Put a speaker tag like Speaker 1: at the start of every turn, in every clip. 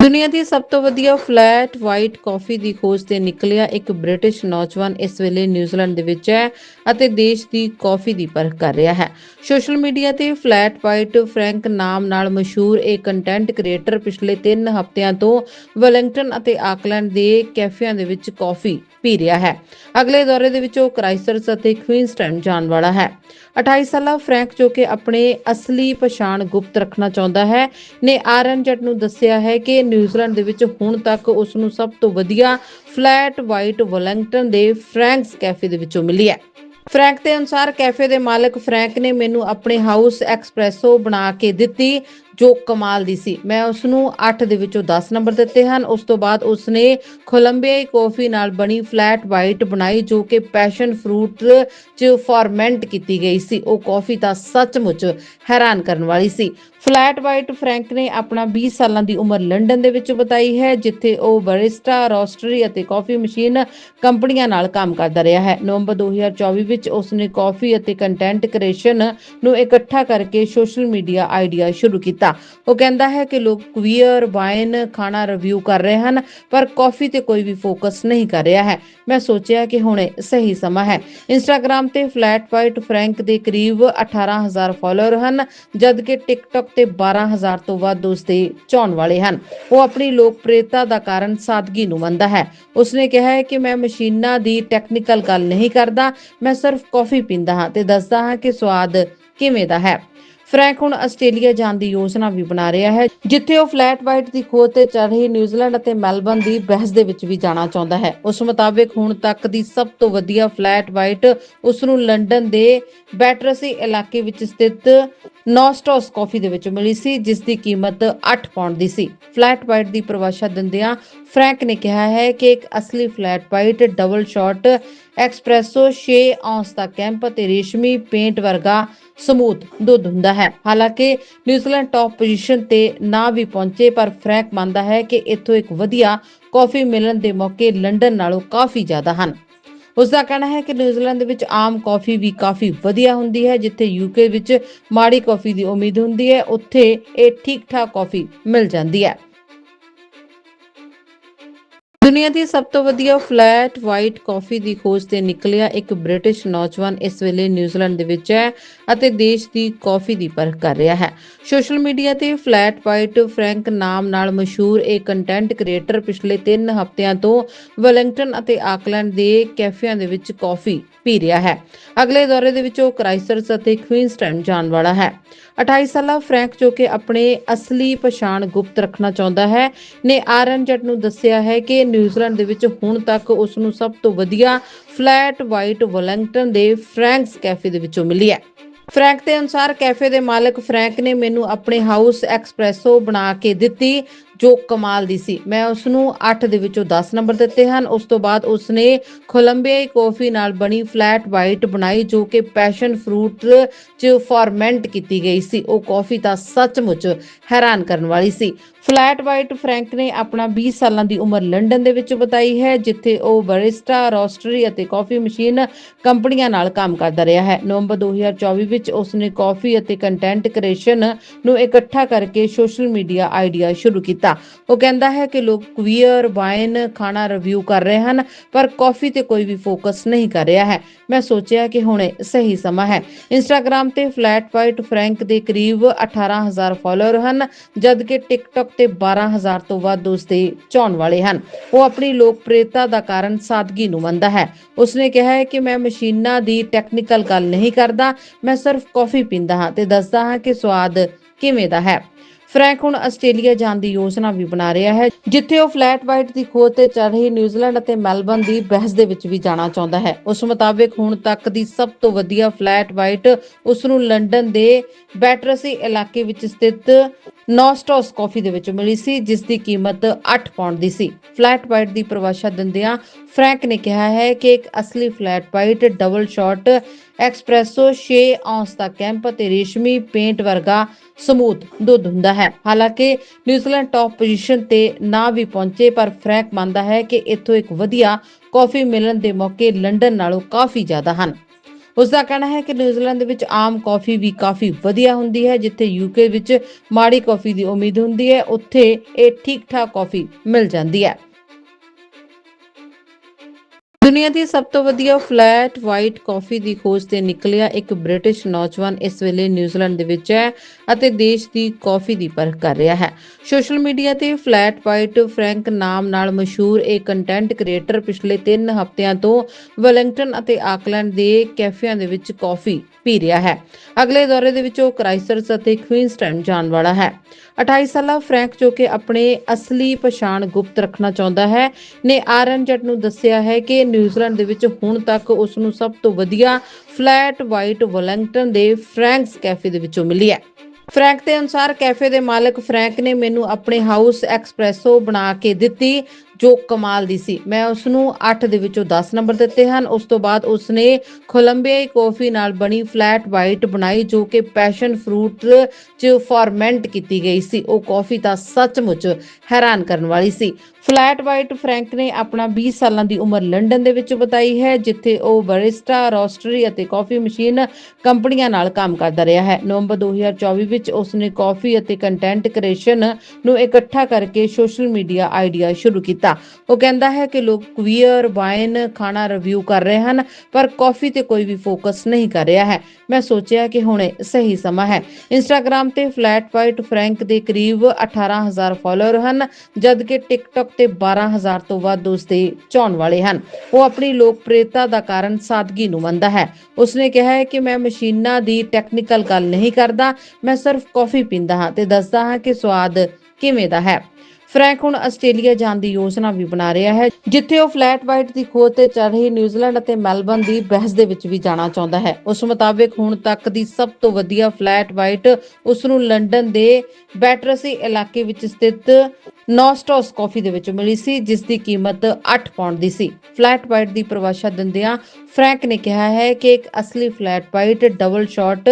Speaker 1: ਦੁਨੀਆ ਦੀ ਸਭ ਤੋਂ ਵਧੀਆ ਫਲੈਟ ਵਾਈਟ ਕਾਫੀ ਦੀ ਖੋਜ ਤੇ ਨਿਕਲਿਆ ਇੱਕ ਬ੍ਰਿਟਿਸ਼ ਨੌਜਵਾਨ ਇਸ ਵੇਲੇ ਨਿਊਜ਼ੀਲੈਂਡ ਦੇ ਵਿੱਚ ਹੈ ਅਤੇ ਦੇਸ਼ ਦੀ ਕਾਫੀ ਦੀ ਪਰਖ ਕਰ ਰਿਹਾ ਹੈ। ਸੋਸ਼ਲ ਮੀਡੀਆ ਤੇ ਫਲੈਟ ਵਾਈਟ ਫਰੈਂਕ ਨਾਮ ਨਾਲ ਮਸ਼ਹੂਰ ਇਹ ਕੰਟੈਂਟ ਕ੍ਰੀਏਟਰ ਪਿਛਲੇ 3 ਹਫ਼ਤਿਆਂ ਤੋਂ ਵੈਲਿੰਗਟਨ ਅਤੇ ਆਕਲੈਂਡ ਦੇ ਕੈਫਿਆਂ ਦੇ ਵਿੱਚ ਕਾਫੀ ਪੀ ਰਿਹਾ ਹੈ। ਅਗਲੇ ਦੌਰੇ ਦੇ ਵਿੱਚ ਉਹ ਕ੍ਰਾਈਸਟਚਰਚ ਅਤੇ ਕੁਈਨਸਟਨ ਜਾਣ ਵਾਲਾ ਹੈ। 28 ਸਾਲਾ ਫਰੈਂਕ ਜੋ ਕਿ ਆਪਣੇ ਅਸਲੀ ਪਛਾਣ ਗੁਪਤ ਰੱਖਣਾ ਚਾਹੁੰਦਾ ਹੈ, ਨੇ ਆਰਐਨਜੈਟ ਨੂੰ ਦੱਸਿਆ ਹੈ ਕਿ ਨਿਊਜ਼ੀਲੈਂਡ ਦੇ ਵਿੱਚ ਹੁਣ ਤੱਕ ਉਸ ਨੂੰ ਸਭ ਤੋਂ ਵਧੀਆ ਫਲੈਟ ਵਾਈਟ ਵੈਲਿੰਗਟਨ ਦੇ ਫਰੈਂਕਸ ਕੈਫੇ ਦੇ ਵਿੱਚੋਂ ਮਿਲੀ ਹੈ। ਫਰੈਂਕ ਦੇ ਅਨੁਸਾਰ ਕੈਫੇ ਦੇ ਮਾਲਕ ਫਰੈਂਕ ਨੇ ਮੈਨੂੰ ਆਪਣੇ ਹਾਊਸ ਐਕਸਪ੍ਰੈਸੋ ਬਣਾ ਕੇ ਦਿੱਤੀ ਜੋ ਕਮਾਲ ਦੀ ਸੀ। ਮੈਂ ਉਸ ਨੂੰ 8 ਦੇ ਵਿੱਚੋਂ 10 ਨੰਬਰ ਦਿੱਤੇ ਹਨ। ਉਸ ਤੋਂ ਬਾਅਦ ਉਸ ਨੇ ਕੋਲੰਬੀਆਈ ਕਾਫੀ ਨਾਲ ਬਣੀ ਫਲੈਟ ਵਾਈਟ ਬਣਾਈ, ਜੋ ਕਿ ਪੈਸ਼ਨ ਫਰੂਟ ਚ ਫਾਰਮੈਂਟ ਕੀਤੀ ਗਈ ਸੀ। ਉਹ ਕਾਫੀ ਤਾਂ ਸੱਚਮੁੱਚ ਹੈਰਾਨ ਕਰਨ ਵਾਲੀ ਸੀ। ਫਲੈਟ ਵਾਈਟ ਫਰੈਂਕ ਨੇ ਆਪਣਾ 20 ਸਾਲਾਂ ਦੀ ਉਮਰ ਲੰਡਨ ਦੇ ਵਿੱਚ ਬਿਤਾਈ ਹੈ, ਜਿੱਥੇ ਉਹ ਬਰਿਸਟਾ, ਰੋਸਟਰੀ ਅਤੇ ਕਾਫੀ ਮਸ਼ੀਨ ਕੰਪਨੀਆਂ ਨਾਲ ਕੰਮ ਕਰਦਾ ਰਿਹਾ ਹੈ। ਨਵੰਬਰ 2024 ਵਿੱਚ ਉਸ ਨੇ ਕਾਫੀ ਅਤੇ ਕੰਟੈਂਟ ਕ੍ਰੀਏਸ਼ਨ ਨੂੰ ਇਕੱਠਾ ਕਰਕੇ ਸੋਸ਼ਲ ਮੀਡੀਆ ਆਈਡੀਆ ਸ਼ੁਰੂ ਕੀਤਾ। ਉਹ ਕਹਿੰਦਾ ਹੈ ਕਿ ਲੋਕ ਕੁਈਅਰ ਵਾਈਨ ਖਾਣਾ ਰਿਵਿਊ ਕਰ ਰਹੇ ਹਨ, ਪਰ ਕਾਫੀ ਤੇ ਕੋਈ ਵੀ ਫੋਕਸ ਨਹੀਂ ਕਰ ਰਿਹਾ ਹੈ। ਮੈਂ ਸੋਚਿਆ ਕਿ ਹੁਣ ਸਹੀ ਸਮਾਂ ਹੈ। ਇੰਸਟਾਗ੍ਰam ਤੇ ਫਲੈਟ ਵਾਈਟ ਫਰੈਂਕ ਦੇ ਕਰੀਬ 18000 ਫਾਲੋਅਰ ਹਨ ਜਦ ਕਿ ਟਿਕਟੌਕ ਤੇ 12000 ਤੋਂ ਵੱਧ ਉਸਦੇ ਚਾਹਣ ਵਾਲੇ ਹਨ। ਉਹ ਆਪਣੀ ਲੋਕਪ੍ਰਿਯਤਾ ਦਾ ਕਾਰਨ ਸਾਦਗੀ ਨੂੰ ਮੰਨਦਾ ਹੈ। ਉਸਨੇ ਕਿਹਾ ਹੈ ਕਿ ਮੈਂ ਮਸ਼ੀਨਾਂ ਦੀ ਟੈਕਨੀਕਲ ਗੱਲ ਨਹੀਂ ਕਰਦਾ, ਮੈਂ ਸਿਰਫ ਕਾਫੀ ਪੀਂਦਾ ਹਾਂ ਤੇ ਦੱਸਦਾ ਹਾਂ ਕਿ ਸਵਾਦ ਕਿਵੇਂ ਦਾ ਹੈ। ਫਰੈਂਕ ਹੁਣ ਆਸਟ੍ਰੇਲੀਆ ਜਾਣ ਦੀ ਯੋਜਨਾ ਵੀ ਬਣਾ ਰਿਹਾ ਹੈ, ਜਿੱਥੇ ਉਹ ਫਲੈਟ ਵਾਈਟ ਦੀ ਖੋਜ ਤੇ ਚੱਲ ਰਹੀ ਨਿਊਜ਼ੀਲੈਂਡ ਅਤੇ ਮੈਲਬਨ ਦੀ ਬਹਿਸ ਦੇ ਵਿੱਚ ਵੀ ਜਾਣਾ ਚਾਹੁੰਦਾ ਹੈ। ਉਸ ਮੁਤਾਬਕ ਹੁਣ ਤੱਕ ਦੀ ਸਭ ਤੋਂ ਵਧੀਆ ਫਲੈਟ ਵਾਈਟ ਉਸ ਨੂੰ ਲੰਡਨ ਦੇ ਬੈਟਰਸੀ ਇਲਾਕੇ ਵਿੱਚ ਸਥਿਤ ਨੋਸਟੋਸ ਕਾਫੀ ਦੇ ਵਿੱਚ ਮਿਲੀ ਸੀ, ਜਿਸ ਦੀ ਕੀਮਤ 8 ਪਾਉਂਡ ਦੀ ਸੀ। ਫਲੈਟ ਵਾਈਟ ਦੀ ਪਰਿਭਾਸ਼ਾ ਦਿੰਦਿਆਂ ਫਰੈਂਕ ਨੇ ਕਿਹਾ ਹੈ ਕਿ ਇੱਕ ਅਸਲੀ flat white double shot espresso 6 ounce ਦਾ ਕੈਂਪ ਅਤੇ ਰੇਸ਼ਮੀ ਪੇਂਟ ਵਰਗਾ ਸਮੂਥ ਦੁੱਧ ਹੁੰਦਾ ਹੈ। ਹਾਲਾਂਕਿ ਨਿਊਜ਼ੀਲੈਂਡ ਟੌਪ ਪੋਜੀਸ਼ਨ ਤੇ ਨਾ ਵੀ ਪਹੁੰਚੇ, ਪਰ ਫਰੈਂਕ ਮੰਨਦਾ ਹੈ ਕਿ ਇੱਥੋਂ ਇੱਕ ਵਧੀਆ ਕਾਫੀ ਮਿਲਣ ਦੇ ਮੌਕੇ ਲੰਡਨ ਨਾਲੋਂ ਕਾਫੀ ਜ਼ਿਆਦਾ ਹਨ। ਉਸ ਦਾ ਕਹਿਣਾ ਹੈ ਕਿ ਨਿਊਜ਼ੀਲੈਂਡ ਦੇ ਵਿੱਚ ਆਮ ਕਾਫੀ ਵੀ ਕਾਫੀ ਵਧੀਆ ਹੁੰਦੀ ਹੈ, ਜਿੱਥੇ ਯੂਕੇ ਵਿੱਚ ਮਾੜੀ ਕਾਫੀ ਦੀ ਉਮੀਦ ਹੁੰਦੀ ਹੈ, ਉੱਥੇ ਇਹ ਠੀਕ-ਠਾਕ ਕਾਫੀ ਮਿਲ ਜਾਂਦੀ ਹੈ। ਦੁਨੀਆ ਦੀ ਸਭ ਤੋਂ ਵਧੀਆ ਫਲੈਟ ਵਾਈਟ ਕਾਫੀ ਦੀ ਖੋਜ ਤੇ ਨਿਕਲਿਆ ਇੱਕ ਬ੍ਰਿਟਿਸ਼ ਨੌਜਵਾਨ ਇਸ ਵੇਲੇ ਨਿਊਜ਼ੀਲੈਂਡ ਦੇ ਵਿੱਚ ਹੈ ਅਤੇ ਦੇਸ਼ ਦੀ ਕਾਫੀ ਦੀ ਪਰਖ ਕਰ ਰਿਹਾ ਹੈ। ਸੋਸ਼ਲ ਮੀਡੀਆ ਤੇ ਫਲੈਟ ਵਾਈਟ ਫਰੈਂਕ ਨਾਮ ਨਾਲ ਮਸ਼ਹੂਰ ਇਹ ਕੰਟੈਂਟ ਕ੍ਰੀਏਟਰ ਪਿਛਲੇ 3 ਹਫ਼ਤਿਆਂ ਤੋਂ ਵੈਲਿੰਗਟਨ ਅਤੇ ਆਕਲੈਂਡ ਦੇ ਕੈਫਿਆਂ ਦੇ ਵਿੱਚ ਕਾਫੀ ਪੀ ਰਿਹਾ ਹੈ। ਅਗਲੇ ਦੌਰੇ ਦੇ ਵਿੱਚ ਉਹ ਕ੍ਰਾਈਸਟਚਰਚ ਅਤੇ ਕੁਈਨਸਟਨ ਜਾਣ ਵਾਲਾ ਹੈ। 28 ਸਾਲਾ ਫਰੈਂਕ ਜੋ ਕਿ ਆਪਣੇ ਅਸਲੀ ਪਛਾਣ ਗੁਪਤ ਰੱਖਣਾ ਚਾਹੁੰਦਾ ਹੈ, ਨੇ ਆਰਐਨਜੈਟ ਨੂੰ ਦੱਸਿਆ ਹੈ ਕਿ ਨਿਊਜ਼ੀਲੈਂਡ ਦੇ ਵਿੱਚ ਹੁਣ ਤੱਕ ਉਸ ਨੂੰ ਸਭ ਤੋਂ ਵਧੀਆ ਫਲੈਟ ਵਾਈਟ ਵੈਲਿੰਗਟਨ ਦੇ ਫਰੈਂਕਸ ਕੈਫੇ ਦੇ ਵਿੱਚੋਂ ਮਿਲੀ ਹੈ। ਫਰੈਂਕ ਦੇ ਅਨੁਸਾਰ ਕੈਫੇ ਦੇ ਮਾਲਕ ਫਰੈਂਕ ਨੇ ਮੈਨੂੰ ਆਪਣੇ ਹਾਊਸ ਐਕਸਪ੍ਰੈਸੋ ਬਣਾ ਕੇ ਦਿੱਤੀ। ਜੋ ਕਮਾਲ ਦੀ ਸੀ। ਮੈਂ ਉਸ ਨੂੰ 8 ਦੇ ਵਿੱਚੋਂ 10 ਨੰਬਰ ਦਿੱਤੇ ਹਨ। ਉਸ ਤੋਂ ਬਾਅਦ ਉਸ ਨੇ ਕੋਲੰਬੀਆਈ ਕਾਫੀ ਨਾਲ ਬਣੀ ਫਲੈਟ ਵਾਈਟ ਬਣਾਈ, ਜੋ ਕਿ ਪੈਸ਼ਨ ਫਰੂਟ ਚ ਫਾਰਮੈਂਟ ਕੀਤੀ ਗਈ ਸੀ। ਉਹ ਕਾਫੀ ਤਾਂ ਸੱਚਮੁੱਚ ਹੈਰਾਨ ਕਰਨ ਵਾਲੀ ਸੀ। ਫਲੈਟ ਵਾਈਟ ਫਰੈਂਕ ਨੇ ਆਪਣਾ 20 ਸਾਲਾਂ ਦੀ ਉਮਰ ਲੰਡਨ ਦੇ ਵਿੱਚ ਬਿਤਾਈ ਹੈ, ਜਿੱਥੇ ਉਹ ਬਰਿਸਟਾ, ਰੋਸਟਰੀ ਅਤੇ ਕਾਫੀ ਮਸ਼ੀਨ ਕੰਪਨੀਆਂ ਨਾਲ ਕੰਮ ਕਰਦਾ ਰਿਹਾ ਹੈ। ਨਵੰਬਰ 2024 ਵਿੱਚ ਉਸ ਨੇ ਕਾਫੀ ਅਤੇ ਕੰਟੈਂਟ ਕ੍ਰੀਏਸ਼ਨ ਨੂੰ ਇਕੱਠਾ ਕਰਕੇ ਸੋਸ਼ਲ ਮੀਡੀਆ ਆਈਡੀਆ ਸ਼ੁਰੂ ਕੀਤਾ। ਉਹ ਕਹਿੰਦਾ ਹੈ ਕਿ ਲੋਕ ਕੁਈਅਰ ਵਾਈਨ ਖਾਣਾ ਰਿਵਿਊ ਕਰ ਰਹੇ ਹਨ, ਪਰ ਕਾਫੀ ਤੇ ਕੋਈ ਵੀ ਫੋਕਸ ਨਹੀਂ ਕਰ ਰਿਹਾ ਹੈ। ਮੈਂ ਸੋਚਿਆ ਕਿ ਹੁਣ ਸਹੀ ਸਮਾਂ ਹੈ। ਇੰਸਟਾਗ੍ਰam ਤੇ ਫਲੈਟ ਵਾਈਟ ਫਰੈਂਕ ਦੇ ਕਰੀਬ 18000 ਫਾਲੋਅਰ ਹਨ ਜਦ ਕਿ ਟਿਕਟੌਕ ਤੇ 12000 ਤੋਂ ਵੱਧ ਉਸ ਦੇ ਚਾਹਣ ਵਾਲੇ ਹਨ। ਉਹ ਆਪਣੀ ਲੋਕਪ੍ਰਿਯਤਾ ਦਾ ਕਾਰਨ ਸਾਦਗੀ ਨੂੰ ਮੰਨਦਾ ਹੈ। ਉਸਨੇ ਕਿਹਾ ਹੈ ਕਿ ਮੈਂ ਮਸ਼ੀਨਾਂ ਦੀ ਟੈਕਨੀਕਲ ਗੱਲ ਨਹੀਂ ਕਰਦਾ, ਮੈਂ ਸਿਰਫ ਕਾਫੀ ਪੀਂਦਾ ਹਾਂ ਤੇ ਦੱਸਦਾ ਹਾਂ ਕਿ ਸਵਾਦ ਕਿਵੇਂ ਦਾ ਹੈ। ਫਰੈਂਕ ਹੁਣ ਆਸਟ੍ਰੇਲੀਆ ਜਾਣ ਦੀ ਯੋਜਨਾ ਵੀ ਬਣਾ ਰਿਹਾ ਹੈ, ਜਿੱਥੇ ਉਹ ਫਲੈਟ ਵਾਈਟ ਦੀ ਖੋਜ ਤੇ ਚੱਲ ਰਹੀ ਨਿਊਜ਼ੀਲੈਂਡ ਅਤੇ ਮੈਲਬਨ ਦੀ ਬਹਿਸ ਦੇ ਵਿੱਚ ਵੀ ਜਾਣਾ ਚਾਹੁੰਦਾ ਹੈ। ਉਸ ਮੁਤਾਬਕ ਹੁਣ ਤੱਕ ਦੀ ਸਭ ਤੋਂ ਵਧੀਆ ਫਲੈਟ ਵਾਈਟ ਉਸ ਨੂੰ ਲੰਡਨ ਦੇ ਬੈਟਰਸੀ ਇਲਾਕੇ ਵਿੱਚ ਸਥਿਤ ਨੋਸਟੋਸ ਕਾਫੀ ਦੇ ਵਿੱਚ ਮਿਲੀ ਸੀ, ਜਿਸ ਦੀ ਕੀਮਤ 8 ਪਾਉਂਡ ਦੀ ਸੀ। ਫਲੈਟ ਵਾਈਟ ਦੀ ਪਰਿਭਾਸ਼ਾ ਦਿੰਦਿਆਂ ਫਰੈਂਕ ਨੇ ਕਿਹਾ ਹੈ ਕਿ ਇੱਕ ਅਸਲੀ flat white double shot, espresso 6 ounce ਦਾ ਕੈਂਪ ਅਤੇ ਰੇਸ਼ਮੀ ਪੇਂਟ ਵਰਗਾ ਸਮੂਥ ਦੁੱਧ ਹੁੰਦਾ ਹੈ। ਹਾਲਾਂਕਿ ਨਿਊਜ਼ੀਲੈਂਡ ਟੌਪ ਪੋਜੀਸ਼ਨ ਤੇ ਨਾ ਵੀ ਪਹੁੰਚੇ, ਪਰ ਫਰੈਂਕ ਮੰਨਦਾ ਹੈ ਕਿ ਇੱਥੋਂ ਇੱਕ ਵਧੀਆ ਕਾਫੀ ਮਿਲਣ ਦੇ ਮੌਕੇ ਲੰਡਨ ਨਾਲੋਂ ਕਾਫੀ ਜ਼ਿਆਦਾ ਹਨ। ਉਸ ਦਾ ਕਹਿਣਾ ਹੈ ਕਿ ਨਿਊਜ਼ੀਲੈਂਡ ਦੇ ਵਿੱਚ ਆਮ ਕਾਫੀ ਵੀ ਕਾਫੀ ਵਧੀਆ ਹੁੰਦੀ ਹੈ, ਜਿੱਥੇ ਯੂਕੇ ਵਿੱਚ ਮਾੜੀ ਕਾਫੀ ਦੀ ਉਮੀਦ ਹੁੰਦੀ ਹੈ, ਉੱਥੇ ਇਹ ਠੀਕ ਠਾਕ ਕਾਫੀ ਮਿਲ ਜਾਂਦੀ ਹੈ। ਦੁਨੀਆ ਦੀ ਸਭ ਤੋਂ ਵਧੀਆ ਫਲੈਟ ਵਾਈਟ ਕਾਫੀ ਦੀ ਖੋਜ ਤੇ ਨਿਕਲਿਆ ਇੱਕ ਬ੍ਰਿਟਿਸ਼ ਨੌਜਵਾਨ ਇਸ ਵੇਲੇ ਨਿਊਜ਼ੀਲੈਂਡ ਦੇ ਵਿੱਚ ਹੈ ਅਤੇ ਦੇਸ਼ ਦੀ ਕਾਫੀ ਦੀ ਪਰਖ ਕਰ ਰਿਹਾ ਹੈ। ਸੋਸ਼ਲ ਮੀਡੀਆ ਤੇ ਫਲੈਟ ਵਾਈਟ ਫਰੈਂਕ ਨਾਮ ਨਾਲ ਮਸ਼ਹੂਰ ਇਹ ਕੰਟੈਂਟ ਕ੍ਰੀਏਟਰ ਪਿਛਲੇ 3 ਹਫ਼ਤਿਆਂ ਤੋਂ ਵੈਲਿੰਗਟਨ ਅਤੇ ਆਕਲੈਂਡ ਦੇ ਕੈਫਿਆਂ ਦੇ ਵਿੱਚ ਕਾਫੀ ਪੀ ਰਿਹਾ ਹੈ। ਅਗਲੇ ਦੌਰੇ ਦੇ ਵਿੱਚ ਉਹ ਕ੍ਰਾਈਸਟਚਰਚ ਅਤੇ ਕੁਈਨਸਟਨ ਜਾਣ ਵਾਲਾ ਹੈ। 28 ਸਾਲਾ ਫਰੈਂਕ ਜੋ ਕਿ ਆਪਣੇ ਅਸਲੀ ਪਛਾਣ ਗੁਪਤ ਰੱਖਣਾ ਚਾਹੁੰਦਾ ਹੈ, ਨੇ ਆਰਐਨਜੈਟ ਨੂੰ ਦੱਸਿਆ ਹੈ ਕਿ ਨਿਊਜ਼ੀਲੈਂਡ ਦੇ ਵਿੱਚ ਹੁਣ ਤੱਕ ਉਸ ਨੂੰ ਸਭ ਤੋਂ ਵਧੀਆ ਫਲੈਟ ਵਾਈਟ ਵੈਲਿੰਗਟਨ ਦੇ ਫਰੈਂਕਸ ਕੈਫੇ ਦੇ ਵਿੱਚੋਂ ਮਿਲੀ ਹੈ। ਫਰੈਂਕ ਦੇ ਅਨੁਸਾਰ ਕੈਫੇ ਦੇ ਮਾਲਕ ਫਰੈਂਕ ਨੇ ਮੈਨੂੰ ਆਪਣੇ ਹਾਊਸ ਐਕਸਪ੍ਰੈਸੋ ਬਣਾ ਕੇ ਦਿੱਤੀ, ਜੋ ਕਮਾਲ ਦੀ ਸੀ। ਮੈਂ ਉਸ ਨੂੰ 8 ਦੇ ਵਿੱਚੋਂ 10 ਨੰਬਰ ਦਿੱਤੇ ਹਨ। ਉਸ ਤੋਂ ਬਾਅਦ ਉਸ ਨੇ ਕੋਲੰਬੀਆਈ ਕਾਫੀ ਨਾਲ ਬਣੀ ਫਲੈਟ ਵਾਈਟ ਬਣਾਈ, ਜੋ ਕਿ ਪੈਸ਼ਨ ਫਰੂਟ ਚ ਫਾਰਮੈਂਟ ਕੀਤੀ ਗਈ ਸੀ। ਉਹ ਕਾਫੀ ਤਾਂ ਸੱਚਮੁੱਚ ਹੈਰਾਨ ਕਰਨ ਵਾਲੀ ਸੀ। ਫਲੈਟ ਵਾਈਟ ਫਰੈਂਕ ਨੇ ਆਪਣਾ 20 ਸਾਲਾਂ ਦੀ ਉਮਰ ਲੰਡਨ ਦੇ ਵਿੱਚ ਬਿਤਾਈ ਹੈ, ਜਿੱਥੇ ਉਹ ਬਰਿਸਟਾ, ਰੋਸਟਰੀ ਅਤੇ ਕਾਫੀ ਮਸ਼ੀਨ ਕੰਪਨੀਆਂ ਨਾਲ ਕੰਮ ਕਰਦਾ ਰਿਹਾ ਹੈ। ਨਵੰਬਰ 2024 ਵਿੱਚ ਉਸ ਨੇ ਕਾਫੀ ਅਤੇ ਕੰਟੈਂਟ ਕ੍ਰੀਏਸ਼ਨ ਨੂੰ ਇਕੱਠਾ ਕਰਕੇ ਸੋਸ਼ਲ ਮੀਡੀਆ ਆਈਡੀਆ ਸ਼ੁਰੂ ਕੀਤਾ। ਉਹ ਕਹਿੰਦਾ ਹੈ ਕਿ ਲੋਕ ਕੁਈਅਰ ਵਾਈਨ, ਖਾਣਾ ਰਿਵਿਊ ਕਰ ਰਹੇ ਹਨ, ਪਰ ਕਾਫੀ ਤੇ ਕੋਈ ਵੀ ਫੋਕਸ ਨਹੀਂ ਕਰ ਰਿਹਾ ਹੈ। ਮੈਂ ਸੋਚਿਆ ਕਿ ਹੁਣ ਸਹੀ ਸਮਾਂ ਹੈ। ਇੰਸਟਾਗ੍ਰam ਤੇ ਫਲੈਟ ਵਾਈਟ ਫਰੈਂਕ ਦੇ ਕਰੀਬ 18000 ਫਾਲੋਅਰ ਹਨ, ਜਦਕਿ ਟਿਕਟੌਕ ਤੇ 12000 ਤੋਂ ਵੱਧ ਉਸ ਦੇ ਚਾਹਣ ਵਾਲੇ ਹਨ। ਉਹ ਆਪਣੀ ਲੋਕਪ੍ਰਿਯਤਾ ਦਾ ਕਾਰਨ ਸਾਦਗੀ ਨੂੰ ਮੰਨਦਾ ਹੈ। ਉਸਨੇ ਕਿਹਾ ਹੈ ਕਿ ਮੈਂ ਮਸ਼ੀਨਾਂ ਦੀ ਟੈਕਨੀਕਲ ਗੱਲ ਨਹੀਂ ਕਰਦਾ। ਮੈਂ ਸਿਰਫ ਕਾਫੀ ਪੀਂਦਾ ਹਾਂ ਤੇ ਦੱਸਦਾ ਹਾਂ ਕਿ ਸਵਾਦ ਕਿਵੇਂ ਦਾ ਹੈ। ਫਰੈਂਕ ਹੁਣ ਆਸਟ੍ਰੇਲੀਆ ਜਾਣ ਦੀ ਯੋਜਨਾ ਵੀ ਬਣਾ ਰਿਹਾ ਹੈ, ਜਿੱਥੇ ਉਹ ਫਲੈਟ ਵਾਈਟ ਦੀ ਖੋਜ ਤੇ ਚੱਲ ਰਹੀ ਨਿਊਜ਼ੀਲੈਂਡ ਅਤੇ ਮੈਲਬਨ ਦੀ ਬਹਿਸ ਦੇ ਵਿੱਚ ਵੀ ਜਾਣਾ ਚਾਹੁੰਦਾ ਹੈ। ਉਸ ਮੁਤਾਬਿਕ ਹੁਣ ਤੱਕ ਦੀ ਸਭ ਤੋਂ ਵਧੀਆ ਫਲੈਟ ਵਾਈਟ ਉਸ ਨੂੰ ਲੰਡਨ ਦੇ ਬੈਟਰਸੀ ਇਲਾਕੇ ਵਿੱਚ ਸਥਿਤ ਨੋਸਟੋਸ ਕਾਫੀ ਦੇ ਵਿੱਚ ਮਿਲੀ ਸੀ, ਜਿਸ ਦੀ ਕੀਮਤ 8 ਪਾਉਂਡ ਦੀ ਸੀ। ਫਲੈਟ ਵਾਈਟ ਦੀ ਪਰਿਭਾਸ਼ਾ ਦਿੰਦਿਆਂ ਫਰੈਂਕ ਨੇ ਕਿਹਾ ਹੈ ਕਿ ਇੱਕ ਅਸਲੀ flat white double shot,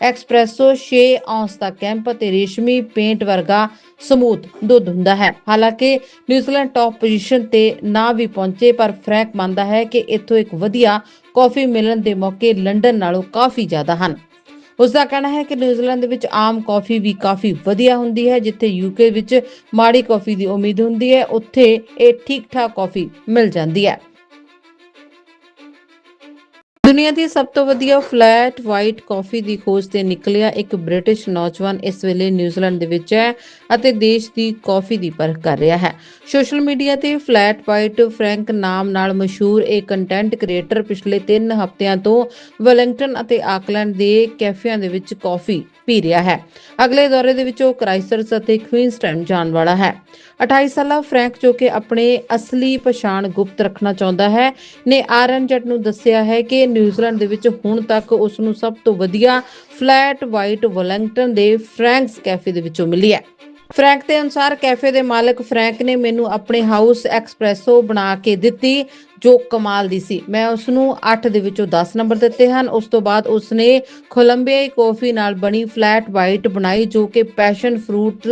Speaker 1: espresso 6 ounce ਦਾ ਕੈਂਪ ਅਤੇ ਰੇਸ਼ਮੀ ਪੇਂਟ ਵਰਗਾ ਸਮੂਥ ਦੁੱਧ ਹੁੰਦਾ ਹੈ। ਹਾਲਾਂਕਿ ਨਿਊਜ਼ੀਲੈਂਡ ਟੌਪ ਪੋਜੀਸ਼ਨ ਤੇ ਨਾ ਵੀ ਪਹੁੰਚੇ, ਪਰ ਫਰੈਂਕ ਮੰਨਦਾ ਹੈ ਕਿ ਇੱਥੋਂ ਇੱਕ ਵਧੀਆ ਕਾਫੀ ਮਿਲਣ ਦੇ ਮੌਕੇ ਲੰਡਨ ਨਾਲੋਂ ਕਾਫੀ ਜ਼ਿਆਦਾ ਹਨ। ਉਸ ਦਾ ਕਹਿਣਾ ਹੈ ਕਿ ਨਿਊਜ਼ੀਲੈਂਡ ਦੇ ਵਿੱਚ ਆਮ ਕਾਫੀ ਵੀ ਕਾਫੀ ਵਧੀਆ ਹੁੰਦੀ ਹੈ, ਜਿੱਥੇ ਯੂਕੇ ਵਿੱਚ ਮਾੜੀ ਕਾਫੀ ਦੀ ਉਮੀਦ ਹੁੰਦੀ ਹੈ, ਉੱਥੇ ਇਹ ਠੀਕ ਠਾਕ ਕਾਫੀ ਮਿਲ ਜਾਂਦੀ ਹੈ। ਦੁਨੀਆ ਦੀ ਸਭ ਤੋਂ ਵਧੀਆ ਫਲੈਟ ਵਾਈਟ ਕਾਫੀ ਦੀ ਖੋਜ ਤੇ ਨਿਕਲਿਆ ਇੱਕ ਬ੍ਰਿਟਿਸ਼ ਨੌਜਵਾਨ ਇਸ ਵੇਲੇ ਨਿਊਜ਼ੀਲੈਂਡ ਦੇ ਵਿੱਚ ਹੈ ਅਤੇ ਦੇਸ਼ ਦੀ ਕਾਫੀ ਦੀ ਪਰਖ ਕਰ ਰਿਹਾ ਹੈ। ਸੋਸ਼ਲ ਮੀਡੀਆ ਤੇ ਫਲੈਟ ਵਾਈਟ ਫਰੈਂਕ ਨਾਮ ਨਾਲ ਮਸ਼ਹੂਰ ਇਹ ਕੰਟੈਂਟ ਕ੍ਰੀਏਟਰ ਪਿਛਲੇ 3 ਹਫ਼ਤਿਆਂ ਤੋਂ ਵੈਲਿੰਗਟਨ ਅਤੇ ਆਕਲੈਂਡ ਦੇ ਕੈਫਿਆਂ ਦੇ ਵਿੱਚ ਕਾਫੀ ਪੀ ਰਿਹਾ ਹੈ। ਅਗਲੇ ਦੌਰੇ ਦੇ ਵਿੱਚ ਉਹ ਕ੍ਰਾਈਸਟਚਰਚ ਅਤੇ ਕੁਈਨਸਟਨ ਜਾਣ ਵਾਲਾ ਹੈ। 28 ਸਾਲਾ ਫਰੈਂਕ ਜੋ ਕਿ ਆਪਣੇ ਅਸਲੀ ਪਛਾਣ ਗੁਪਤ ਰੱਖਣਾ ਚਾਹੁੰਦਾ ਹੈ, ਨੇ ਆਰਐਨਜੈਟ ਨੂੰ ਦੱਸਿਆ ਹੈ ਕਿ ਨਿਊਜ਼ੀਲੈਂਡ ਦੇ ਵਿੱਚ ਹੁਣ ਤੱਕ ਉਸ ਨੂੰ ਸਭ ਤੋਂ ਵਧੀਆ ਫਲੈਟ ਵਾਈਟ ਵੈਲਿੰਗਟਨ ਦੇ ਫਰੈਂਕਸ ਕੈਫੇ ਦੇ ਵਿੱਚੋਂ ਮਿਲੀ ਹੈ। ਫਰੈਂਕ ਦੇ ਅਨੁਸਾਰ ਕੈਫੇ ਦੇ ਮਾਲਕ ਫਰੈਂਕ ਨੇ ਮੈਨੂੰ ਆਪਣੇ ਹਾਊਸ ਐਕਸਪ੍ਰੈਸੋ ਬਣਾ ਕੇ ਦਿੱਤੀ, ਜੋ ਕਮਾਲ ਦੀ ਸੀ। ਮੈਂ ਉਸ ਨੂੰ 8 ਦੇ ਵਿੱਚੋਂ 10 ਨੰਬਰ ਦਿੱਤੇ ਹਨ। ਉਸ ਤੋਂ ਬਾਅਦ ਉਸ ਨੇ ਕੋਲੰਬੀਆਈ ਕਾਫੀ ਨਾਲ ਬਣੀ ਫਲੈਟ ਵਾਈਟ ਬਣਾਈ, ਜੋ ਕਿ ਪੈਸ਼ਨ ਫਰੂਟ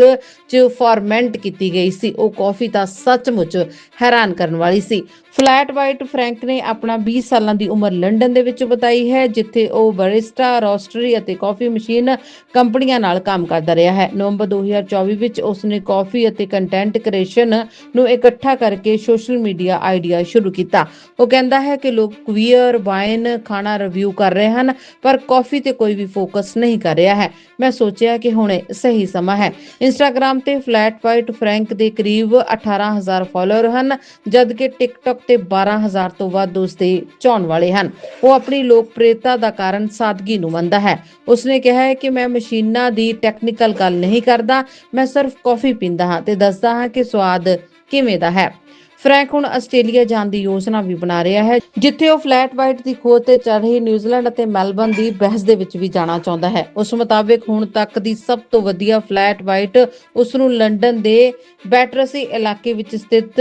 Speaker 1: ਚ ਫਾਰਮੈਂਟ ਕੀਤੀ ਗਈ ਸੀ। ਉਹ ਕਾਫੀ ਤਾਂ ਸੱਚਮੁੱਚ ਹੈਰਾਨ ਕਰਨ ਵਾਲੀ ਸੀ। ਫਲੈਟ ਵਾਈਟ ਫਰੈਂਕ ਨੇ ਆਪਣਾ 20 ਸਾਲਾਂ ਦੀ ਉਮਰ ਲੰਡਨ ਦੇ ਵਿੱਚ ਬਿਤਾਈ ਹੈ, ਜਿੱਥੇ ਉਹ ਬਰਿਸਟਾ, ਰੋਸਟਰੀ ਅਤੇ ਕਾਫੀ ਮਸ਼ੀਨ ਕੰਪਨੀਆਂ ਨਾਲ ਕੰਮ ਕਰਦਾ ਰਿਹਾ ਹੈ। ਨਵੰਬਰ 2024 ਵਿੱਚ ਉਸ ਨੇ ਕਾਫੀ ਅਤੇ ਕੰਟੈਂਟ ਕ੍ਰੀਏਸ਼ਨ ਨੂੰ ਇਕੱਠਾ ਕਰਕੇ ਸੋਸ਼ਲ ਮੀਡੀਆ ਆਈਡੀਆ ਸ਼ੁਰੂ ਕੀਤਾ। ਉਹ ਕਹਿੰਦਾ ਹੈ ਕਿ ਲੋਕ ਕੁਈਅਰ ਵਾਈਨ ਖਾਣਾ ਰਿਵਿਊ ਕਰ ਰਹੇ ਹਨ, ਪਰ ਕਾਫੀ ਤੇ ਕੋਈ ਵੀ ਫੋਕਸ ਨਹੀਂ ਕਰ ਰਿਹਾ ਹੈ। ਮੈਂ ਸੋਚਿਆ ਕਿ ਹੁਣ ਸਹੀ ਸਮਾਂ ਹੈ। ਇੰਸਟਾਗ੍ਰam ਤੇ ਫਲੈਟ ਵਾਈਟ ਫਰੈਂਕ ਦੇ ਕਰੀਬ 18000 ਫਾਲੋਅਰ ਹਨ, ਜਦਕਿ ਟਿਕਟੌਕ ਤੇ 12000 ਤੋਂ ਵੱਧ ਉਸ ਦੇ ਚਾਹਣ ਵਾਲੇ ਹਨ। ਉਹ ਆਪਣੀ ਲੋਕਪ੍ਰਿਯਤਾ ਦਾ ਕਾਰਨ ਸਾਦਗੀ ਨੂੰ ਮੰਨਦਾ ਹੈ। ਉਸਨੇ ਕਿਹਾ ਹੈ ਕਿ ਮੈਂ ਮਸ਼ੀਨਾਂ ਦੀ ਟੈਕਨੀਕਲ ਗੱਲ ਨਹੀਂ ਕਰਦਾ। ਮੈਂ ਸਿਰਫ ਕਾਫੀ ਪੀਂਦਾ ਹਾਂ ਤੇ ਦੱਸਦਾ ਹਾਂ ਕਿ ਸਵਾਦ ਕਿਵੇਂ ਦਾ ਹੈ। ਫਰੈਂਕ ਹੁਣ ਆਸਟ੍ਰੇਲੀਆ ਜਾਣ ਦੀ ਯੋਜਨਾ ਵੀ ਬਣਾ ਰਿਹਾ ਹੈ, ਜਿੱਥੇ ਉਹ ਫਲੈਟ ਵਾਈਟ ਦੀ ਖੋਜ ਤੇ ਚੱਲ ਰਹੀ ਨਿਊਜ਼ੀਲੈਂਡ ਅਤੇ ਮੈਲਬਨ ਦੀ ਬਹਿਸ ਦੇ ਵਿੱਚ ਵੀ ਜਾਣਾ ਚਾਹੁੰਦਾ ਹੈ। ਉਸ ਮੁਤਾਬਿਕ ਹੁਣ ਤੱਕ ਦੀ ਸਭ ਤੋਂ ਵਧੀਆ ਫਲੈਟ ਵਾਈਟ ਉਸ ਨੂੰ ਲੰਡਨ ਦੇ ਬੈਟਰਸੀ ਇਲਾਕੇ ਵਿੱਚ ਸਥਿਤ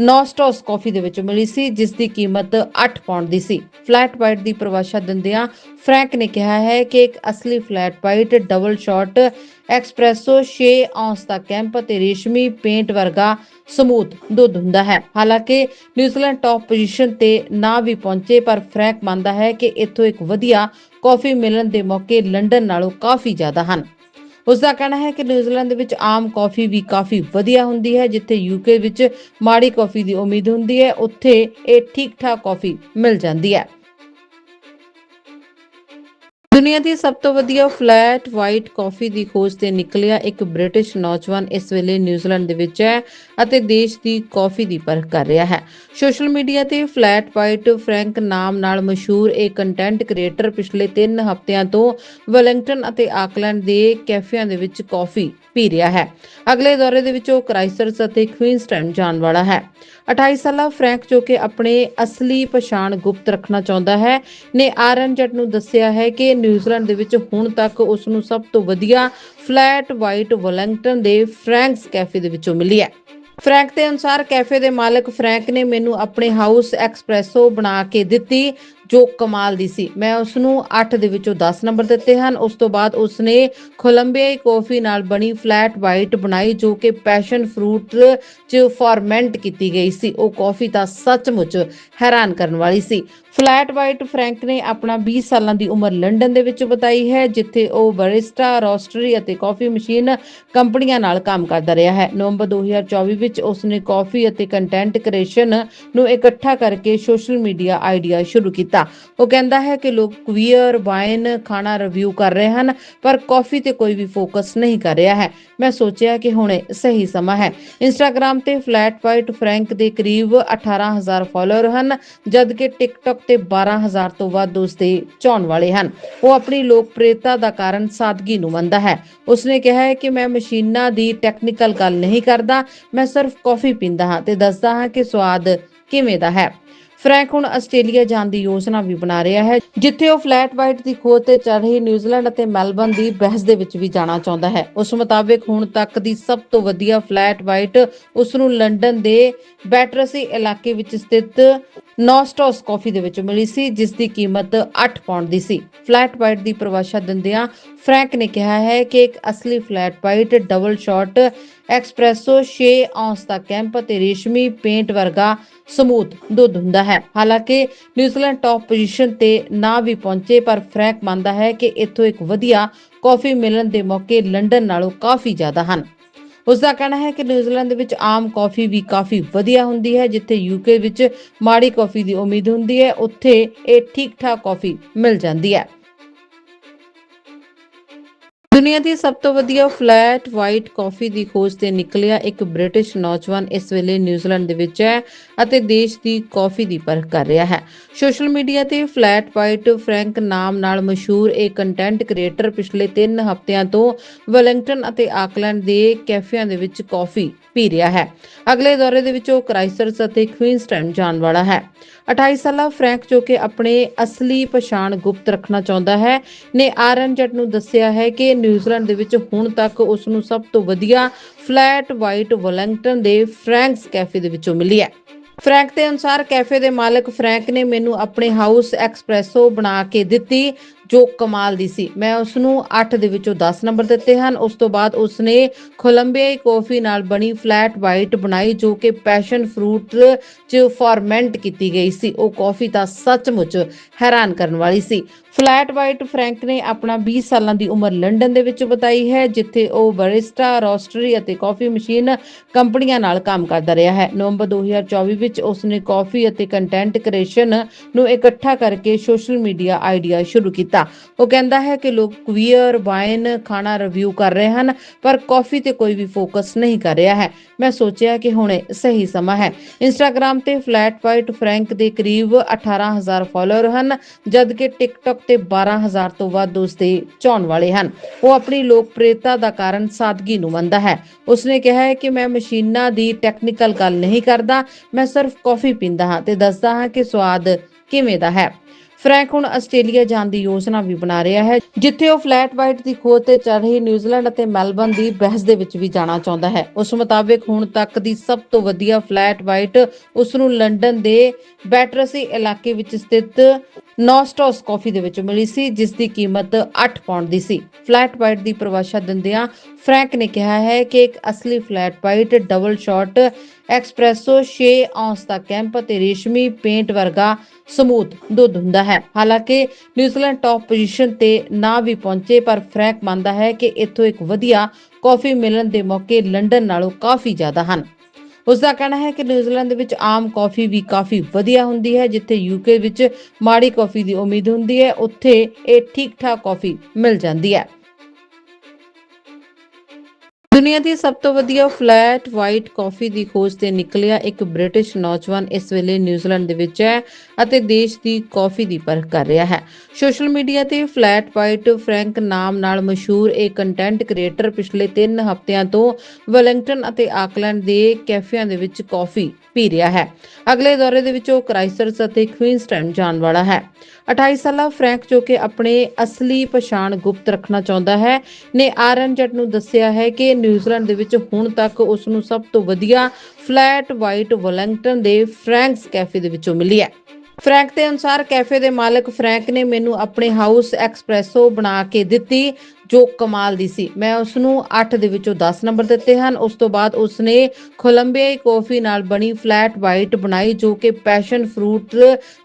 Speaker 1: ਨੋਸਟੋਸ ਕਾਫੀ ਦੇ ਵਿੱਚ ਮਿਲੀ ਸੀ, ਜਿਸ ਦੀ ਕੀਮਤ 8 ਪਾਉਂਡ ਦੀ ਸੀ। ਫਲੈਟ ਵਾਈਟ ਦੀ ਪਰਿਭਾਸ਼ਾ ਦਿੰਦਿਆਂ ਫਰੈਂਕ ਨੇ ਕਿਹਾ ਹੈ ਕਿ ਇੱਕ ਅਸਲੀ flat white double shot, espresso 6 ounce ਦਾ ਕੈਂਪ ਅਤੇ ਰੇਸ਼ਮੀ ਪੇਂਟ ਵਰਗਾ ਸਮੂਥ ਦੁੱਧ ਹੁੰਦਾ ਹੈ। ਹਾਲਾਂਕਿ ਨਿਊਜ਼ੀਲੈਂਡ ਟੌਪ ਪੋਜੀਸ਼ਨ ਤੇ ਨਾ ਵੀ ਪਹੁੰਚੇ, ਪਰ ਫਰੈਂਕ ਮੰਨਦਾ ਹੈ ਕਿ ਇੱਥੋਂ ਇੱਕ ਵਧੀਆ ਕਾਫੀ ਮਿਲਣ ਦੇ ਮੌਕੇ ਲੰਡਨ ਨਾਲੋਂ ਕਾਫੀ ਜ਼ਿਆਦਾ ਹਨ। ਉਸ ਦਾ ਕਹਿਣਾ ਹੈ ਕਿ ਨਿਊਜ਼ੀਲੈਂਡ ਦੇ ਵਿੱਚ ਆਮ ਕਾਫੀ ਵੀ ਕਾਫੀ ਵਧੀਆ ਹੁੰਦੀ ਹੈ, ਜਿੱਥੇ ਯੂਕੇ ਵਿੱਚ ਮਾੜੀ ਕਾਫੀ ਦੀ ਉਮੀਦ ਹੁੰਦੀ ਹੈ, ਉੱਥੇ ਇਹ ਠੀਕ ਠਾਕ ਕਾਫੀ ਮਿਲ ਜਾਂਦੀ ਹੈ। ਦੁਨੀਆ ਦੀ ਸਭ ਤੋਂ ਵਧੀਆ ਫਲੈਟ ਵਾਈਟ ਕਾਫੀ ਦੀ ਖੋਜ ਤੇ ਨਿਕਲਿਆ ਇੱਕ ਬ੍ਰਿਟਿਸ਼ ਨੌਜਵਾਨ ਇਸ ਵੇਲੇ ਨਿਊਜ਼ੀਲੈਂਡ ਦੇ ਵਿੱਚ ਹੈ ਅਤੇ ਦੇਸ਼ ਦੀ ਕਾਫੀ ਦੀ ਪਰਖ ਕਰ ਰਿਹਾ ਹੈ। ਸੋਸ਼ਲ ਮੀਡੀਆ ਤੇ ਫਲੈਟ ਵਾਈਟ ਫਰੈਂਕ ਨਾਮ ਨਾਲ ਮਸ਼ਹੂਰ ਇਹ ਕੰਟੈਂਟ ਕ੍ਰੀਏਟਰ ਪਿਛਲੇ 3 ਹਫ਼ਤਿਆਂ ਤੋਂ ਵੈਲਿੰਗਟਨ ਅਤੇ ਆਕਲੈਂਡ ਦੇ ਕੈਫਿਆਂ ਦੇ ਵਿੱਚ ਕਾਫੀ ਪੀ ਰਿਹਾ ਹੈ। ਅਗਲੇ ਦੌਰੇ ਦੇ ਵਿੱਚ ਉਹ ਕ੍ਰਾਈਸਟਚਰਚ ਅਤੇ ਕੁਈਨਸਟਨ ਜਾਣ ਵਾਲਾ ਹੈ। 28 ਸਾਲਾ ਫਰੈਂਕ ਜੋ ਕਿ ਆਪਣੇ ਅਸਲੀ ਪਛਾਣ ਗੁਪਤ ਰੱਖਣਾ ਚਾਹੁੰਦਾ ਹੈ, ਨੇ ਆਰਐਨਜੈਟ ਨੂੰ ਦੱਸਿਆ ਹੈ ਕਿ ਨਿਊਜ਼ੀਲੈਂਡ ਦੇ ਵਿੱਚ ਹੁਣ ਤੱਕ ਉਸ ਨੂੰ ਸਭ ਤੋਂ ਵਧੀਆ ਫਲੈਟ ਵਾਈਟ ਵੈਲਿੰਗਟਨ ਦੇ ਫਰੈਂਕਸ ਕੈਫੇ ਦੇ ਵਿੱਚੋਂ ਮਿਲੀ ਹੈ। ਫਰੈਂਕ ਦੇ ਅਨੁਸਾਰ ਕੈਫੇ ਦੇ ਮਾਲਕ ਫਰੈਂਕ ਨੇ ਮੈਨੂੰ ਆਪਣੇ ਹਾਊਸ ਐਕਸਪ੍ਰੈਸੋ ਬਣਾ ਕੇ ਦਿੱਤੀ, ਜੋ ਕਮਾਲ ਦੀ ਸੀ। ਮੈਂ ਉਸ ਨੂੰ 8 ਦੇ ਵਿੱਚੋਂ 10 ਨੰਬਰ ਦਿੱਤੇ ਹਨ। ਉਸ ਤੋਂ ਬਾਅਦ ਉਸ ਨੇ ਕੋਲੰਬੀਆਈ ਕਾਫੀ ਨਾਲ ਬਣੀ ਫਲੈਟ ਵਾਈਟ ਬਣਾਈ, ਜੋ ਕਿ ਪੈਸ਼ਨ ਫਰੂਟ ਚ ਫਾਰਮੈਂਟ ਕੀਤੀ ਗਈ ਸੀ। ਉਹ ਕਾਫੀ ਤਾਂ ਸੱਚਮੁੱਚ ਹੈਰਾਨ ਕਰਨ ਵਾਲੀ ਸੀ। ਫਲੈਟ ਵਾਈਟ ਫਰੈਂਕ ਨੇ ਆਪਣਾ 20 ਸਾਲਾਂ ਦੀ ਉਮਰ ਲੰਡਨ ਦੇ ਵਿੱਚ ਬਿਤਾਈ ਹੈ, ਜਿੱਥੇ ਉਹ ਬਰਿਸਟਾ, ਰੋਸਟਰੀ ਅਤੇ ਕਾਫੀ ਮਸ਼ੀਨ ਕੰਪਨੀਆਂ ਨਾਲ ਕੰਮ ਕਰਦਾ ਰਿਹਾ ਹੈ। ਨਵੰਬਰ 2024 ਵਿੱਚ ਉਸ ਨੇ ਕਾਫੀ ਅਤੇ ਕੰਟੈਂਟ ਕ੍ਰੀਏਸ਼ਨ ਨੂੰ ਇਕੱਠਾ ਕਰਕੇ ਸੋਸ਼ਲ ਮੀਡੀਆ ਆਈਡੀਆ ਸ਼ੁਰੂ ਕੀਤਾ। ਉਹ ਕਹਿੰਦਾ ਹੈ ਕਿ ਲੋਕ ਕੁਵੀਅਰ ਵਾਈਨ, ਖਾਣਾ ਰਿਵਿਊ ਕਰ ਰਹੇ ਹਨ, ਪਰ ਕਾਫੀ ਤੇ ਕੋਈ ਵੀ ਫੋਕਸ ਨਹੀਂ ਕਰ ਰਿਹਾ ਹੈ। ਮੈਂ ਸੋਚਿਆ ਕਿ ਹੁਣ ਸਹੀ ਸਮਾਂ ਹੈ। ਇੰਸਟਾਗ੍ਰam ਤੇ ਫਲੈਟ ਵਾਈਟ ਫਰੈਂਕ ਦੇ ਕਰੀਬ 18000 ਫਾਲੋਅਰ ਹਨ, ਜਦਕਿ ਟਿਕਟੌਕ ਤੇ 12000 ਤੋਂ ਵੱਧ ਉਸ ਦੇ ਚਾਹਣ ਵਾਲੇ ਹਨ। ਉਹ ਆਪਣੀ ਲੋਕਪ੍ਰਿਯਤਾ ਦਾ ਕਾਰਨ ਸਾਦਗੀ ਨੂੰ ਮੰਨਦਾ ਹੈ। ਉਸਨੇ ਕਿਹਾ ਹੈ ਕਿ ਮੈਂ ਮਸ਼ੀਨਾਂ ਦੀ ਟੈਕਨੀਕਲ ਗੱਲ ਨਹੀਂ ਕਰਦਾ। ਮੈਂ ਸਿਰਫ ਕਾਫੀ ਪੀਂਦਾ ਹਾਂ ਤੇ ਦੱਸਦਾ ਹਾਂ ਕਿ ਸਵਾਦ ਕਿਵੇਂ ਦਾ ਹੈ। ਫਰੈਂਕ ਹੁਣ ਆਸਟ੍ਰੇਲੀਆ ਜਾਣ ਦੀ ਯੋਜਨਾ ਵੀ ਬਣਾ ਰਿਹਾ ਹੈ, ਜਿੱਥੇ ਉਹ ਫਲੈਟ ਵਾਈਟ ਦੀ ਖੋਜ ਤੇ ਚੱਲ ਰਹੀ ਨਿਊਜ਼ੀਲੈਂਡ ਅਤੇ ਮੈਲਬਨ ਦੀ ਬਹਿਸ ਦੇ ਵਿੱਚ ਵੀ ਜਾਣਾ ਚਾਹੁੰਦਾ ਹੈ। ਉਸ ਮੁਤਾਬਿਕ ਹੁਣ ਤੱਕ ਦੀ ਸਭ ਤੋਂ ਵਧੀਆ ਫਲੈਟ ਵਾਈਟ ਉਸ ਨੂੰ ਲੰਡਨ ਦੇ ਬੈਟਰਸੀ ਇਲਾਕੇ ਵਿੱਚ ਸਥਿਤ ਨੋਸਟੋਸ ਕਾਫੀ ਦੇ ਵਿੱਚ ਮਿਲੀ ਸੀ, ਜਿਸ ਦੀ ਕੀਮਤ 8 ਪਾਉਂਡ ਦੀ ਸੀ। ਫਲੈਟ ਵਾਈਟ ਦੀ ਪਰਿਭਾਸ਼ਾ ਦਿੰਦਿਆਂ ਫਰੈਂਕ ਨੇ ਕਿਹਾ ਹੈ ਕਿ ਇੱਕ ਅਸਲੀ flat white double shot, espresso 6 ounce ਦਾ ਕੈਂਪ ਅਤੇ ਰੇਸ਼ਮੀ ਪੇਂਟ ਵਰਗਾ ਸਮੂਥ ਦੁੱਧ ਹੁੰਦਾ ਹੈ। ਹਾਲਾਂਕਿ ਨਿਊਜ਼ੀਲੈਂਡ ਟੌਪ ਪੋਜੀਸ਼ਨ ਤੇ ਨਾ ਵੀ ਪਹੁੰਚੇ, ਪਰ ਫਰੈਂਕ ਮੰਨਦਾ ਹੈ ਕਿ ਇੱਥੋਂ ਇੱਕ ਵਧੀਆ ਕਾਫੀ ਮਿਲਣ ਦੇ ਮੌਕੇ ਲੰਡਨ ਨਾਲੋਂ ਕਾਫੀ ਜ਼ਿਆਦਾ ਹਨ। ਉਸ ਦਾ ਕਹਿਣਾ ਹੈ ਕਿ ਨਿਊਜ਼ੀਲੈਂਡ ਦੇ ਵਿੱਚ ਆਮ ਕਾਫੀ ਵੀ ਕਾਫੀ ਵਧੀਆ ਹੁੰਦੀ ਹੈ, ਜਿੱਥੇ ਯੂਕੇ ਵਿੱਚ ਮਾੜੀ ਕਾਫੀ ਦੀ ਉਮੀਦ ਹੁੰਦੀ ਹੈ, ਉੱਥੇ ਇਹ ਠੀਕ ਠਾਕ ਕਾਫੀ ਮਿਲ ਜਾਂਦੀ ਹੈ। ਦੁਨੀਆ ਦੀ ਸਭ ਤੋਂ ਵਧੀਆ ਫਲੈਟ ਵਾਈਟ ਕਾਫੀ ਦੀ ਖੋਜ ਤੇ ਨਿਕਲਿਆ ਇੱਕ ਬ੍ਰਿਟਿਸ਼ ਨੌਜਵਾਨ ਇਸ ਵੇਲੇ ਨਿਊਜ਼ੀਲੈਂਡ ਦੇ ਵਿੱਚ ਹੈ ਅਤੇ ਦੇਸ਼ ਦੀ ਕਾਫੀ ਦੀ ਪਰਖ ਕਰ ਰਿਹਾ ਹੈ। ਸੋਸ਼ਲ ਮੀਡੀਆ ਤੇ ਫਲੈਟ ਵਾਈਟ ਫਰੈਂਕ ਨਾਮ ਨਾਲ ਮਸ਼ਹੂਰ ਇਹ ਕੰਟੈਂਟ ਕ੍ਰੀਏਟਰ ਪਿਛਲੇ 3 ਹਫ਼ਤਿਆਂ ਤੋਂ ਵੈਲਿੰਗਟਨ ਅਤੇ ਆਕਲੈਂਡ ਦੇ ਕੈਫਿਆਂ ਦੇ ਵਿੱਚ ਕਾਫੀ ਪੀ ਰਿਹਾ ਹੈ। ਅਗਲੇ ਦੌਰੇ ਦੇ ਵਿੱਚ ਉਹ ਕ੍ਰਾਈਸਟਚਰਚ ਅਤੇ ਕੁਈਨਸਟਨ ਜਾਣ ਵਾਲਾ ਹੈ। 28 ਸਾਲਾ ਫਰੈਂਕ ਜੋ ਕਿ ਆਪਣੇ ਅਸਲੀ ਪਛਾਣ ਗੁਪਤ ਰੱਖਣਾ ਚਾਹੁੰਦਾ ਹੈ, ਨੇ ਆਰਐਨਜੈਟ ਨੂੰ ਦੱਸਿਆ ਹੈ ਕਿ ਨਿਊਜ਼ੀਲੈਂਡ ਦੇ ਵਿੱਚ ਹੁਣ ਤੱਕ ਉਸ ਨੂੰ ਸਭ ਤੋਂ ਵਧੀਆ ਫਲੈਟ ਵਾਈਟ ਵੈਲਿੰਗਟਨ ਦੇ ਫਰੈਂਕਸ ਕੈਫੇ ਦੇ ਵਿੱਚੋਂ ਮਿਲੀ ਹੈ। ਫਰੈਂਕ ਦੇ ਅਨੁਸਾਰ ਕੈਫੇ ਦੇ ਮਾਲਕ ਫਰੈਂਕ ਨੇ ਮੈਨੂੰ ਆਪਣੇ ਹਾਊਸ ਐਕਸਪ੍ਰੈਸੋ ਬਣਾ ਕੇ ਦਿੱਤੀ, ਜੋ ਕਮਾਲ ਦੀ ਸੀ। ਮੈਂ ਉਸ ਨੂੰ 8 ਦੇ ਵਿੱਚੋਂ 10 ਨੰਬਰ ਦਿੱਤੇ ਹਨ। ਉਸ ਤੋਂ ਬਾਅਦ ਉਸ ਨੇ ਕੋਲੰਬੀਆਈ ਕਾਫੀ ਨਾਲ ਬਣੀ ਫਲੈਟ ਵਾਈਟ ਬਣਾਈ, ਜੋ ਕਿ ਪੈਸ਼ਨ ਫਰੂਟ ਚ ਫਾਰਮੈਂਟ ਕੀਤੀ ਗਈ ਸੀ। ਉਹ ਕਾਫੀ ਤਾਂ ਸੱਚਮੁੱਚ ਹੈਰਾਨ ਕਰਨ ਵਾਲੀ ਸੀ। ਫਲੈਟ ਵਾਈਟ ਫਰੈਂਕ ਨੇ ਆਪਣਾ 20 ਸਾਲਾਂ ਦੀ ਉਮਰ ਲੰਡਨ ਦੇ ਵਿੱਚ ਬਿਤਾਈ ਹੈ, ਜਿੱਥੇ ਉਹ ਬਰਿਸਟਾ, ਰੋਸਟਰੀ ਅਤੇ ਕਾਫੀ ਮਸ਼ੀਨ ਕੰਪਨੀਆਂ ਨਾਲ ਕੰਮ ਕਰਦਾ ਰਿਹਾ ਹੈ। ਨਵੰਬਰ 2024 ਵਿੱਚ ਉਸ ਨੇ ਕਾਫੀ ਅਤੇ ਕੰਟੈਂਟ ਕ੍ਰੀਏਸ਼ਨ ਨੂੰ ਇਕੱਠਾ ਕਰਕੇ ਸੋਸ਼ਲ ਮੀਡੀਆ ਆਈਡੀਆ ਸ਼ੁਰੂ ਕੀਤਾ। ਉਹ ਕਹਿੰਦਾ ਹੈ ਕਿ ਲੋਕ ਕੁਈਅਰ ਵਾਈਨ ਖਾਣਾ ਰਿਵਿਊ ਕਰ ਰਹੇ ਹਨ, ਪਰ ਕਾਫੀ ਤੇ ਕੋਈ ਵੀ ਫੋਕਸ ਨਹੀਂ ਕਰ ਰਿਹਾ ਹੈ। ਮੈਂ ਸੋਚਿਆ ਕਿ ਹੁਣ ਸਹੀ ਸਮਾਂ ਹੈ। ਇੰਸਟਾਗ੍ਰam ਤੇ ਫਲੈਟ ਵਾਈਟ ਫਰੈਂਕ ਦੇ ਕਰੀਬ 18000 ਫਾਲੋਅਰ ਹਨ, ਜਦਕਿ ਟਿਕਟੌਕ ਤੇ 12000 ਤੋਂ ਵੱਧ ਉਸ ਦੇ ਚਾਹਣ ਵਾਲੇ ਹਨ। ਉਹ ਆਪਣੀ ਲੋਕਪ੍ਰਿਯਤਾ ਦਾ ਕਾਰਨ ਸਾਦਗੀ ਨੂੰ ਮੰਨਦਾ ਹੈ। ਉਸਨੇ ਕਿਹਾ ਹੈ ਕਿ ਮੈਂ ਮਸ਼ੀਨਾਂ ਦੀ ਟੈਕਨੀਕਲ ਗੱਲ ਨਹੀਂ ਕਰਦਾ। ਮੈਂ ਸਿਰਫ ਕਾਫੀ ਪੀਂਦਾ ਹਾਂ ਤੇ ਦੱਸਦਾ ਹਾਂ ਕਿ ਸਵਾਦ ਕਿਵੇਂ ਦਾ ਹੈ। ਫਰੈਂਕ ਹੁਣ ਆਸਟ੍ਰੇਲੀਆ ਜਾਣ ਦੀ ਯੋਜਨਾ ਵੀ ਬਣਾ ਰਿਹਾ ਹੈ, ਜਿੱਥੇ ਉਹ ਫਲੈਟ ਵਾਈਟ ਦੀ ਖੋਜ ਤੇ ਚੱਲ ਰਹੀ ਨਿਊਜ਼ੀਲੈਂਡ ਅਤੇ ਮੈਲਬਨ ਦੀ ਬਹਿਸ ਦੇ ਵਿੱਚ ਵੀ ਜਾਣਾ ਚਾਹੁੰਦਾ ਹੈ। ਉਸ ਮੁਤਾਬਕ ਹੁਣ ਤੱਕ ਦੀ ਸਭ ਤੋਂ ਵਧੀਆ ਫਲੈਟ ਵਾਈਟ ਉਸ ਨੂੰ ਲੰਡਨ ਦੇ ਬੈਟਰਸੀ ਇਲਾਕੇ ਵਿੱਚ ਸਥਿਤ ਨੋਸਟੋਸ ਕਾਫੀ ਦੇ ਵਿੱਚ ਮਿਲੀ ਸੀ, ਜਿਸ ਦੀ ਕੀਮਤ 8 ਪਾਉਂਡ ਦੀ ਸੀ। ਫਲੈਟ ਵਾਈਟ ਦੀ ਪਰਿਭਾਸ਼ਾ ਦਿੰਦਿਆਂ ਫਰੈਂਕ ਨੇ ਕਿਹਾ ਹੈ ਕਿ ਇੱਕ ਅਸਲੀ flat white double shot espresso 6 ounce ਦਾ ਕੈਂਪ ਅਤੇ ਰੇਸ਼ਮੀ ਪੇਂਟ ਵਰਗਾ ਸਮੂਥ ਦੁੱਧ ਹੁੰਦਾ ਹੈ। ਹਾਲਾਂਕਿ, ਨਿਊਜ਼ੀਲੈਂਡ ਟੌਪ ਪੋਜੀਸ਼ਨ ਤੇ ਨਾ ਵੀ ਪਹੁੰਚੇ, ਪਰ ਫਰੈਂਕ ਮੰਨਦਾ ਹੈ ਕਿ ਇੱਥੋਂ ਇੱਕ ਵਧੀਆ ਕਾਫੀ ਮਿਲਣ ਦੇ ਮੌਕੇ ਲੰਡਨ ਨਾਲੋਂ ਕਾਫੀ ਜ਼ਿਆਦਾ ਹਨ। ਉਸ ਦਾ ਕਹਿਣਾ ਹੈ ਕਿ ਨਿਊਜ਼ੀਲੈਂਡ ਦੇ ਵਿੱਚ ਆਮ ਕਾਫੀ ਵੀ ਕਾਫੀ ਵਧੀਆ ਹੁੰਦੀ ਹੈ, ਜਿੱਥੇ ਯੂਕੇ ਵਿੱਚ ਮਾੜੀ ਕਾਫੀ ਦੀ ਉਮੀਦ ਹੁੰਦੀ ਹੈ, ਉੱਥੇ ਇਹ ਠੀਕ ਠਾਕ ਕਾਫੀ ਮਿਲ ਜਾਂਦੀ ਹੈ। ਦੁਨੀਆ ਦੀ ਸਭ ਤੋਂ ਵਧੀਆ ਫਲੈਟ ਵਾਈਟ ਕਾਫੀ ਦੀ ਖੋਜ ਤੇ ਨਿਕਲਿਆ ਇੱਕ ਬ੍ਰਿਟਿਸ਼ ਨੌਜਵਾਨ ਇਸ ਵੇਲੇ ਨਿਊਜ਼ੀਲੈਂਡ ਦੇ ਵਿੱਚ ਹੈ ਅਤੇ ਦੇਸ਼ ਦੀ ਕਾਫੀ ਦੀ ਪਰਖ ਕਰ ਰਿਹਾ ਹੈ। ਸੋਸ਼ਲ ਮੀਡੀਆ ਤੇ ਫਲੈਟ ਵਾਈਟ ਫਰੈਂਕ ਨਾਮ ਨਾਲ ਮਸ਼ਹੂਰ ਇਹ ਕੰਟੈਂਟ ਕ੍ਰੀਏਟਰ ਪਿਛਲੇ 3 ਹਫ਼ਤਿਆਂ ਤੋਂ ਵੈਲਿੰਗਟਨ ਅਤੇ ਆਕਲੈਂਡ ਦੇ ਕੈਫਿਆਂ ਦੇ ਵਿੱਚ ਕਾਫੀ ਪੀ ਰਿਹਾ ਹੈ। ਅਗਲੇ ਦੌਰੇ ਦੇ ਵਿੱਚ ਉਹ ਕ੍ਰਾਈਸਟਚਰਚ ਅਤੇ ਕੁਈਨਸਟਨ ਜਾਣ ਵਾਲਾ ਹੈ। 28 ਸਾਲਾ ਫਰੈਂਕ ਜੋ ਕਿ ਆਪਣੇ ਅਸਲੀ ਪਛਾਣ ਗੁਪਤ ਰੱਖਣਾ ਚਾਹੁੰਦਾ ਹੈ, ਨੇ ਆਰਐਨਜੈਟ ਨੂੰ ਦੱਸਿਆ ਹੈ ਕਿ ਨਿਊਜ਼ੀਲੈਂਡ ਦੇ ਵਿੱਚ ਹੁਣ ਤੱਕ ਉਸ ਨੂੰ ਸਭ ਤੋਂ ਵਧੀਆ ਫਲੈਟ ਵਾਈਟ ਵੈਲਿੰਗਟਨ ਦੇ ਫਰੈਂਕਸ ਕੈਫੇ ਦੇ ਵਿੱਚੋਂ ਮਿਲੀ ਹੈ। ਫਰੈਂਕ ਦੇ ਅਨੁਸਾਰ ਕੈਫੇ ਦੇ ਮਾਲਕ ਫਰੈਂਕ ਨੇ ਮੈਨੂੰ ਆਪਣੇ ਹਾਊਸ ਐਕਸਪ੍ਰੈਸੋ ਬਣਾ ਕੇ ਦਿੱਤੀ, ਜੋ ਕਮਾਲ ਦੀ ਸੀ। ਮੈਂ ਉਸ ਨੂੰ 8 ਦੇ ਵਿੱਚੋਂ 10 ਨੰਬਰ ਦਿੱਤੇ ਹਨ। ਉਸ ਤੋਂ ਬਾਅਦ ਉਸ ਨੇ ਕੋਲੰਬੀਆਈ ਕਾਫੀ ਨਾਲ ਬਣੀ ਫਲੈਟ ਵਾਈਟ ਬਣਾਈ, ਜੋ ਕਿ ਪੈਸ਼ਨ ਫਰੂਟ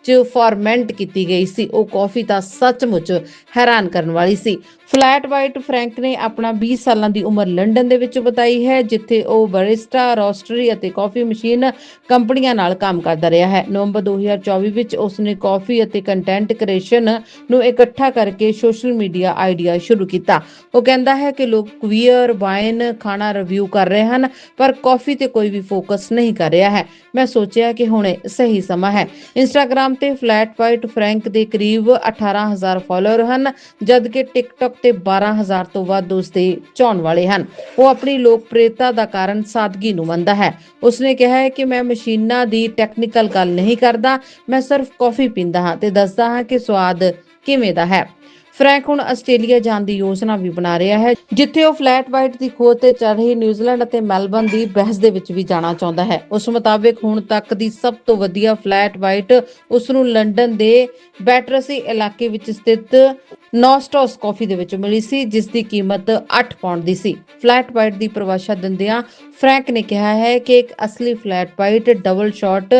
Speaker 1: ਚ ਫਾਰਮੈਂਟ ਕੀਤੀ ਗਈ ਸੀ। ਉਹ ਕਾਫੀ ਤਾਂ ਸੱਚਮੁੱਚ ਹੈਰਾਨ ਕਰਨ ਵਾਲੀ ਸੀ। ਫਲੈਟ ਵਾਈਟ ਫਰੈਂਕ ਨੇ ਆਪਣਾ 20 ਸਾਲਾਂ ਦੀ ਉਮਰ ਲੰਡਨ ਦੇ ਵਿੱਚ ਬਿਤਾਈ ਹੈ, ਜਿੱਥੇ ਉਹ ਬਰਿਸਟਾ, ਰੋਸਟਰੀ ਅਤੇ ਕਾਫੀ ਮਸ਼ੀਨ ਕੰਪਨੀਆਂ ਨਾਲ ਕੰਮ ਕਰਦਾ ਰਿਹਾ ਹੈ। ਨਵੰਬਰ 2024 ਵਿੱਚ ਉਸ ਨੇ ਕਾਫੀ ਅਤੇ ਕੰਟੈਂਟ ਕ੍ਰੀਏਸ਼ਨ ਨੂੰ ਇਕੱਠਾ ਕਰਕੇ ਸੋਸ਼ਲ ਮੀਡੀਆ ਆਈਡੀਆ ਸ਼ੁਰੂ ਕੀਤਾ। ਉਹ ਕਹਿੰਦਾ ਹੈ ਕਿ ਲੋਕ ਕੁਵੀਅਰ ਵਾਈਨ ਖਾਣਾ ਰਿਵਿਊ ਕਰ ਰਹੇ ਹਨ, ਪਰ ਕਾਫੀ ਤੇ ਕੋਈ ਵੀ ਫੋਕਸ ਨਹੀਂ ਕਰ ਰਿਹਾ ਹੈ। ਮੈਂ ਸੋਚਿਆ ਕਿ ਹੁਣ ਸਹੀ ਸਮਾਂ ਹੈ। ਇੰਸਟਾਗ੍ਰam ਤੇ ਫਲੈਟ ਵਾਈਟ ਫਰੈਂਕ ਦੇ ਕਰੀਬ 18000 ਫਾਲੋਅਰ ਹਨ, ਜਦਕਿ ਟਿਕਟੌਕ ਤੇ 12000 ਤੋਂ ਵੱਧ ਉਸ ਦੇ ਚਾਹਣ ਵਾਲੇ ਹਨ। ਉਹ ਆਪਣੀ ਲੋਕਪ੍ਰਿਯਤਾ ਦਾ ਕਾਰਨ ਸਾਦਗੀ ਨੂੰ ਮੰਨਦਾ ਹੈ। ਉਸਨੇ ਕਿਹਾ ਹੈ ਕਿ ਮੈਂ ਮਸ਼ੀਨਾਂ ਦੀ ਟੈਕਨੀਕਲ ਗੱਲ ਨਹੀਂ ਕਰਦਾ। ਮੈਂ ਸਿਰਫ ਕਾਫੀ ਪੀਂਦਾ ਹਾਂ ਤੇ ਦੱਸਦਾ ਹਾਂ ਕਿ ਸਵਾਦ ਕਿਵੇਂ ਦਾ ਹੈ। ਫਰੈਂਕ ਹੁਣ ਆਸਟ੍ਰੇਲੀਆ ਜਾਣ ਦੀ ਯੋਜਨਾ ਵੀ ਬਣਾ ਰਿਹਾ ਹੈ, ਜਿੱਥੇ ਉਹ ਫਲੈਟ ਵਾਈਟ ਦੀ ਖੋਜ ਤੇ ਚੱਲ ਰਹੀ ਨਿਊਜ਼ੀਲੈਂਡ ਅਤੇ ਮੈਲਬਨ ਦੀ ਬਹਿਸ ਦੇ ਵਿੱਚ ਵੀ ਜਾਣਾ ਚਾਹੁੰਦਾ ਹੈ। ਉਸ ਮੁਤਾਬਕ ਹੁਣ ਤੱਕ ਦੀ ਸਭ ਤੋਂ ਵਧੀਆ ਫਲੈਟ ਵਾਈਟ ਉਸ ਨੂੰ ਲੰਡਨ ਦੇ ਬੈਟਰਸੀ ਇਲਾਕੇ ਵਿੱਚ ਸਥਿਤ ਨੋਸਟੋਸ ਕਾਫੀ ਦੇ ਵਿੱਚ ਮਿਲੀ ਸੀ, ਜਿਸ ਦੀ ਕੀਮਤ 8 ਪਾਉਂਡ ਦੀ ਸੀ। ਫਲੈਟ ਵਾਈਟ ਦੀ ਪਰਿਭਾਸ਼ਾ ਦਿੰਦਿਆਂ ਫਰੈਂਕ ਨੇ ਕਿਹਾ ਹੈ ਕਿ ਇੱਕ ਅਸਲੀ flat white double shot,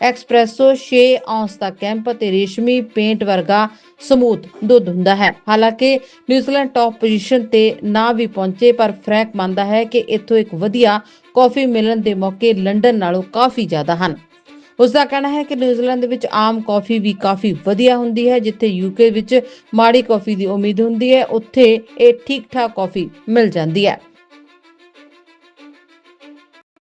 Speaker 1: espresso 6 ounce ਦਾ ਕੈਂਪ ਅਤੇ ਰੇਸ਼ਮੀ ਪੇਂਟ ਵਰਗਾ ਸਮੂਥ ਦੁੱਧ ਹੁੰਦਾ ਹੈ। ਹਾਲਾਂਕਿ ਨਿਊਜ਼ੀਲੈਂਡ ਟੌਪ ਪੋਜੀਸ਼ਨ ਤੇ ਨਾ ਵੀ ਪਹੁੰਚੇ, ਪਰ ਫਰੈਂਕ ਮੰਨਦਾ ਹੈ ਕਿ ਇੱਥੋਂ ਇੱਕ ਵਧੀਆ ਕਾਫੀ ਮਿਲਣ ਦੇ ਮੌਕੇ ਲੰਡਨ ਨਾਲੋਂ ਕਾਫੀ ਜ਼ਿਆਦਾ ਹਨ। ਉਸ ਦਾ ਕਹਿਣਾ ਹੈ ਕਿ ਨਿਊਜ਼ੀਲੈਂਡ ਦੇ ਵਿੱਚ ਆਮ ਕਾਫੀ ਵੀ ਕਾਫੀ ਵਧੀਆ ਹੁੰਦੀ ਹੈ, ਜਿੱਥੇ ਯੂਕੇ ਵਿੱਚ ਮਾੜੀ ਕਾਫੀ ਦੀ ਉਮੀਦ ਹੁੰਦੀ ਹੈ, ਉੱਥੇ ਇਹ ਠੀਕ ਠਾਕ ਕਾਫੀ ਮਿਲ ਜਾਂਦੀ ਹੈ।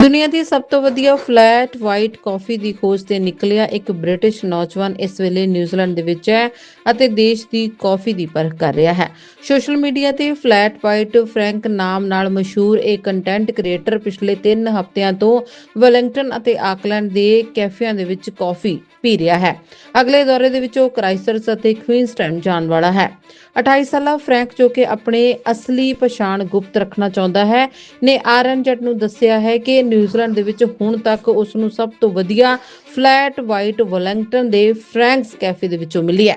Speaker 1: ਦੁਨੀਆ ਦੀ ਸਭ ਤੋਂ ਵਧੀਆ ਫਲੈਟ ਵਾਈਟ ਕਾਫੀ ਦੀ ਖੋਜ ਤੇ ਨਿਕਲਿਆ ਇੱਕ ਬ੍ਰਿਟਿਸ਼ ਨੌਜਵਾਨ ਇਸ ਵੇਲੇ ਨਿਊਜ਼ੀਲੈਂਡ ਦੇ ਵਿੱਚ ਹੈ ਅਤੇ ਦੇਸ਼ ਦੀ ਕਾਫੀ ਦੀ ਪਰਖ ਕਰ ਰਿਹਾ ਹੈ। ਸੋਸ਼ਲ ਮੀਡੀਆ ਤੇ ਫਲੈਟ ਵਾਈਟ ਫਰੈਂਕ ਨਾਮ ਨਾਲ ਮਸ਼ਹੂਰ ਇਹ ਕੰਟੈਂਟ ਕ੍ਰੀਏਟਰ ਪਿਛਲੇ 3 ਹਫ਼ਤਿਆਂ ਤੋਂ ਵੈਲਿੰਗਟਨ ਅਤੇ ਆਕਲੈਂਡ ਦੇ ਕੈਫਿਆਂ ਦੇ ਵਿੱਚ ਕਾਫੀ ਪੀ ਰਿਹਾ ਹੈ। ਅਗਲੇ ਦੌਰੇ ਦੇ ਵਿੱਚ ਉਹ ਕ੍ਰਾਈਸਟਚਰਚ ਅਤੇ ਕੁਈਨਸਟਨ ਜਾਣ ਵਾਲਾ ਹੈ। 28 ਸਾਲਾ ਫਰੈਂਕ ਜੋ ਕਿ ਆਪਣੇ ਅਸਲੀ ਪਛਾਣ ਗੁਪਤ ਰੱਖਣਾ ਚਾਹੁੰਦਾ ਹੈ, ਨੇ ਆਰਐਨਜੈਟ ਨੂੰ ਦੱਸਿਆ ਹੈ ਕਿ ਨਿਊਜ਼ੀਲੈਂਡ ਦੇ ਵਿੱਚ ਹੁਣ ਤੱਕ ਉਸ ਨੂੰ ਸਭ ਤੋਂ ਵਧੀਆ ਫਲੈਟ ਵਾਈਟ ਵੈਲਿੰਗਟਨ ਦੇ ਫਰੈਂਕਸ ਕੈਫੇ ਦੇ ਵਿੱਚੋਂ ਮਿਲੀ ਹੈ।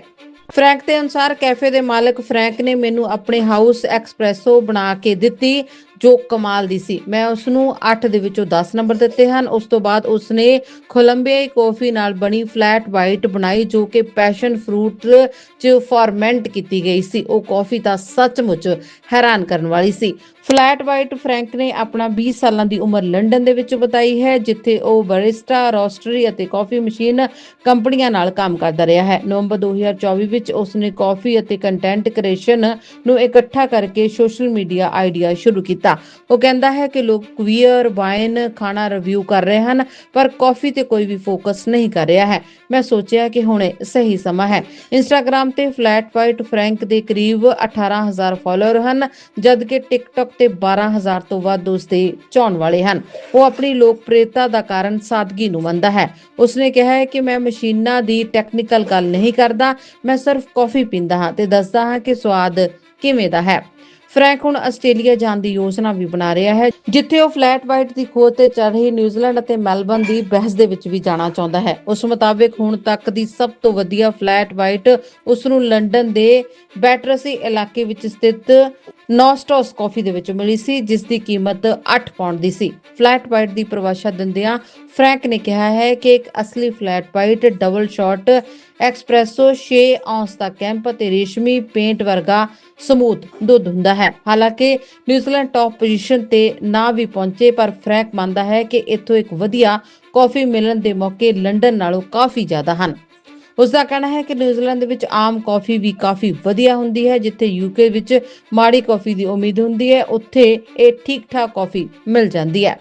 Speaker 1: ਫਰੈਂਕ ਦੇ ਅਨੁਸਾਰ ਕੈਫੇ ਦੇ ਮਾਲਕ ਫਰੈਂਕ ਨੇ ਮੈਨੂੰ ਆਪਣੇ ਹਾਊਸ ਐਕਸਪ੍ਰੈਸੋ ਬਣਾ ਕੇ ਦਿੱਤੀ, ਜੋ ਕਮਾਲ ਦੀ ਸੀ। ਮੈਂ ਉਸ ਨੂੰ 8 ਦੇ ਵਿੱਚੋਂ 10 ਨੰਬਰ ਦਿੱਤੇ ਹਨ। ਉਸ ਤੋਂ ਬਾਅਦ ਉਸ ਨੇ ਕੋਲੰਬੀਆਈ ਕਾਫੀ ਨਾਲ ਬਣੀ ਫਲੈਟ ਵਾਈਟ ਬਣਾਈ, ਜੋ ਕਿ ਪੈਸ਼ਨ ਫਰੂਟ ਚ ਫਾਰਮੈਂਟ ਕੀਤੀ ਗਈ ਸੀ। ਉਹ ਕਾਫੀ ਤਾਂ ਸੱਚਮੁੱਚ ਹੈਰਾਨ ਕਰਨ ਵਾਲੀ ਸੀ। ਫਲੈਟ ਵਾਈਟ ਫਰੈਂਕ ਨੇ ਆਪਣਾ 20 ਸਾਲਾਂ ਦੀ ਉਮਰ ਲੰਡਨ ਦੇ ਵਿੱਚ ਬਿਤਾਈ ਹੈ, ਜਿੱਥੇ ਉਹ ਬਰਿਸਟਾ, ਰੋਸਟਰੀ ਅਤੇ ਕਾਫੀ ਮਸ਼ੀਨ ਕੰਪਨੀਆਂ ਨਾਲ ਕੰਮ ਕਰਦਾ ਰਿਹਾ ਹੈ। ਨਵੰਬਰ 2024 ਵਿੱਚ ਉਸ ਨੇ ਕਾਫੀ ਅਤੇ ਕੰਟੈਂਟ ਕ੍ਰੀਏਸ਼ਨ ਨੂੰ ਇਕੱਠਾ ਕਰਕੇ ਸੋਸ਼ਲ ਮੀਡੀਆ ਆਈਡੀਆ ਸ਼ੁਰੂ ਕੀਤਾ। ਉਹ ਕਹਿੰਦਾ ਹੈ ਕਿ ਲੋਕ ਕੁਵੀਅਰ ਵਾਈਨ, ਖਾਣਾ ਰਿਵਿਊ ਕਰ ਰਹੇ ਹਨ, ਪਰ ਕਾਫੀ ਤੇ ਕੋਈ ਵੀ ਫੋਕਸ ਨਹੀਂ ਕਰ ਰਿਹਾ ਹੈ। ਮੈਂ ਸੋਚਿਆ ਕਿ ਹੁਣ ਸਹੀ ਸਮਾਂ ਹੈ। ਇੰਸਟਾਗ੍ਰam ਤੇ ਫਲੈਟ ਵਾਈਟ ਫਰੈਂਕ ਦੇ ਕਰੀਬ 18000 ਫਾਲੋਅਰ ਹਨ, ਜਦਕਿ ਟਿਕਟੌਕ ਤੇ 12000 ਤੋਂ ਵੱਧ ਉਸ ਦੇ ਚਾਹਣ ਵਾਲੇ ਹਨ। ਉਹ ਆਪਣੀ ਲੋਕਪ੍ਰਿਯਤਾ ਦਾ ਕਾਰਨ ਸਾਦਗੀ ਨੂੰ ਮੰਨਦਾ ਹੈ। ਉਸਨੇ ਕਿਹਾ ਹੈ ਕਿ ਮੈਂ ਮਸ਼ੀਨਾਂ ਦੀ ਟੈਕਨੀਕਲ ਗੱਲ ਨਹੀਂ ਕਰਦਾ। ਮੈਂ ਸਿਰਫ ਕੌਫੀ ਪੀਂਦਾ ਹਾਂ ਤੇ ਦੱਸਦਾ ਹਾਂ ਕਿ ਸਵਾਦ ਕਿਵੇਂ ਦਾ ਹੈ। ਫਰੈਂਕ ਹੁਣ ਆਸਟ੍ਰੇਲੀਆ ਜਾਣ ਦੀ ਯੋਜਨਾ ਵੀ ਬਣਾ ਰਿਹਾ ਹੈ, ਜਿੱਥੇ ਉਹ ਫਲੈਟ ਵਾਈਟ ਦੀ ਖੋਜ ਤੇ ਚੱਲ ਰਹੀ ਨਿਊਜ਼ੀਲੈਂਡ ਅਤੇ ਮੈਲਬਨ ਦੀ ਬਹਿਸ ਦੇ ਵਿੱਚ ਵੀ ਜਾਣਾ ਚਾਹੁੰਦਾ ਹੈ। ਉਸ ਮੁਤਾਬਕ ਹੁਣ ਤੱਕ ਦੀ ਸਭ ਤੋਂ ਵਧੀਆ ਫਲੈਟ ਵਾਈਟ ਉਸ ਨੂੰ ਲੰਡਨ ਦੇ ਬੈਟਰਸੀ ਇਲਾਕੇ ਵਿੱਚ ਸਥਿਤ ਨੋਸਟੋਸ ਕਾਫੀ ਦੇ ਵਿੱਚ ਮਿਲੀ ਸੀ, ਜਿਸ ਦੀ ਕੀਮਤ 8 ਪਾਉਂਡ ਦੀ ਸੀ। ਫਲੈਟ ਵਾਈਟ ਦੀ ਪਰਿਭਾਸ਼ਾ ਦਿੰਦਿਆਂ ਫਰੈਂਕ ਨੇ ਕਿਹਾ ਹੈ ਕਿ ਇੱਕ ਅਸਲੀ flat white double shot, espresso 6 ounce ਦਾ ਕੈਂਪ ਅਤੇ ਰੇਸ਼ਮੀ ਪੇਂਟ ਵਰਗਾ ਸਮੂਥ ਦੁੱਧ ਹੁੰਦਾ ਹੈ। ਹਾਲਾਂਕਿ ਨਿਊਜ਼ੀਲੈਂਡ ਟੌਪ ਪੋਜੀਸ਼ਨ ਤੇ ਨਾ ਵੀ ਪਹੁੰਚੇ, ਪਰ ਫਰੈਂਕ ਮੰਨਦਾ ਹੈ ਕਿ ਇੱਥੋਂ ਇੱਕ ਵਧੀਆ ਕਾਫੀ ਮਿਲਣ ਦੇ ਮੌਕੇ ਲੰਡਨ ਨਾਲੋਂ ਕਾਫੀ ਜ਼ਿਆਦਾ ਹਨ। ਉਸ ਦਾ ਕਹਿਣਾ ਹੈ ਕਿ ਨਿਊਜ਼ੀਲੈਂਡ ਦੇ ਵਿੱਚ ਆਮ ਕਾਫੀ ਵੀ ਕਾਫੀ ਵਧੀਆ ਹੁੰਦੀ ਹੈ, ਜਿੱਥੇ ਯੂਕੇ ਵਿੱਚ ਮਾੜੀ ਕਾਫੀ ਦੀ ਉਮੀਦ ਹੁੰਦੀ ਹੈ, ਉੱਥੇ ਇਹ ਠੀਕ ਠਾਕ ਕਾਫੀ ਮਿਲ ਜਾਂਦੀ ਹੈ।